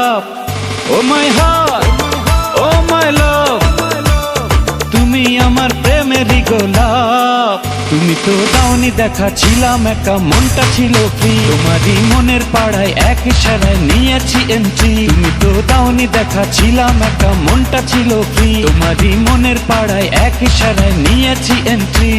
গোলাপ ও my heart ও মাই লাভ তুমি আমার প্রেমেরই গোলাপ। তুমি তো দাওনি দেখা ছিলাম, একা মনটা ছিল ফ্রি তোমারই মনের পাড়ায় এক ইশারায় নিয়েছি এন্ট্রি তুমি তো দাওনি দেখা ছিলাম, একা মনটা ছিল ফ্রি তোমারই মনের পাড়ায় এক ইশারায় নিয়েছি এন্ট্রি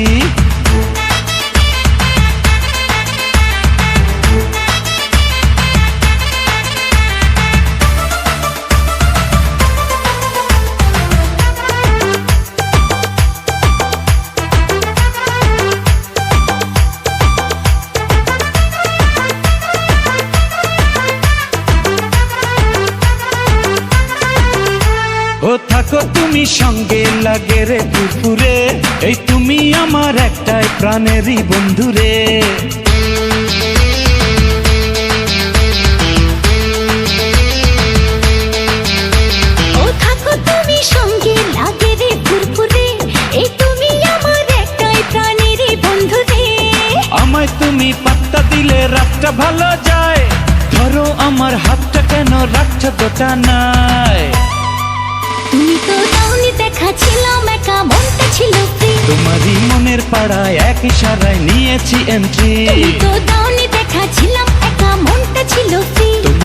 ও থাকো তুমি সঙ্গে লাগে রে দুপুরে। এই তুমি আমার একটাই প্রাণেরই বন্ধু রে ও থাকো তুমি সঙ্গে লাগে এই তুমি আমার প্রাণের বন্ধু রে আমায় তুমি পাত্তা দিলে রাতটা ভালো যায়। ধরো আমার হাতটা কেন রাখছো গোটা নাই। পাড়ায় এক ইশারায় নিয়েছি এন্ট্রি তো দাউনি দেখা ছিলাম একা মনটা ছিল ফ্রি